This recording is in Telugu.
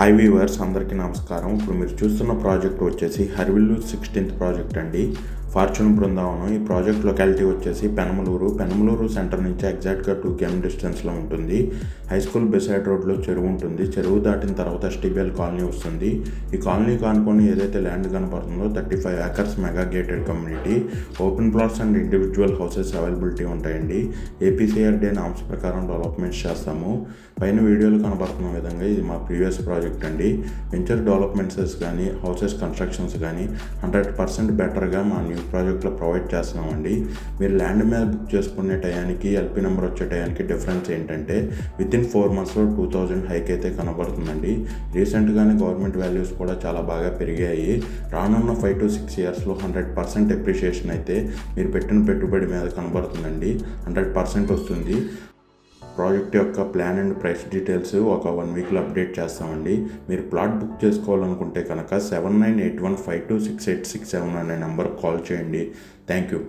హై వీవర్స్ అందరికీ నమస్కారం. ఇప్పుడు మీరు చూస్తున్న ప్రాజెక్ట్ వచ్చేసి హర్విల్లు సిక్స్టీన్త్ ప్రాజెక్ట్ అండి. ఫార్చ్యూన్ బృందావనం ఈ ప్రాజెక్ట్ లొకాలిటీ వచ్చేసి పెనమలూరు. పెనమలూరు సెంటర్ నుంచి ఎగ్జాక్ట్గా టూ కేఎం డిస్టెన్స్లో ఉంటుంది. హై స్కూల్ బిసైడ్ రోడ్లో చెరువు ఉంటుంది. చెరువు దాటిన తర్వాత ఎస్టీబీఎల్ కాలనీ వస్తుంది. ఈ కాలనీ కానుకొని ఏదైతే land కనపడుతుందో thirty five acres mega gated community. Open plots and individual houses availability ఉంటాయండి. ఏపీసీఆర్డీ నామ్స్ ప్రకారం డెవలప్మెంట్స్ చేస్తాము. పైన వీడియోలు కనబడుతున్న విధంగా ఇది మా ప్రీవియస్ ప్రాజెక్ట్ అండి. వెంచర్ డెవలప్మెంట్స్ కానీ హౌసెస్ కన్స్ట్రక్షన్స్ కానీ హండ్రెడ్ పర్సెంట్ బెటర్గా మా న్యూ ప్రాజెక్ట్లో ప్రొవైడ్ చేస్తున్నామండి. మీరు ల్యాండ్ మీద బుక్ చేసుకునే టయానికి ఎల్పి నెంబర్ వచ్చే టయానికి డిఫరెన్స్ ఏంటంటే విత్ ఇన్ ఫోర్ మంత్స్లో టూ థౌజండ్ హైక్ అయితే కనబడుతుందండి. రీసెంట్గానే గవర్నమెంట్ వాల్యూస్ కూడా చాలా బాగా పెరిగాయి. రానున్న ఫైవ్ టు సిక్స్ ఇయర్స్లో హండ్రెడ్ పర్సెంట్ ఎప్రిషియేషన్ అయితే మీరు పెట్టిన పెట్టుబడి మీద కనబడుతుందండి. హండ్రెడ్ పర్సెంట్ వస్తుంది. ప్రాజెక్ట్ యొక్క ప్లాన్ అండ్ ప్రైస్ డీటెయిల్స్ ఒక వన్ వీక్లో అప్డేట్ చేస్తామండి. మీరు ప్లాట్ బుక్ చేసుకోవాలనుకుంటే కనుక seven nine eight one five two six eight six seven అనే నెంబర్ కాల్ చేయండి. Thank you.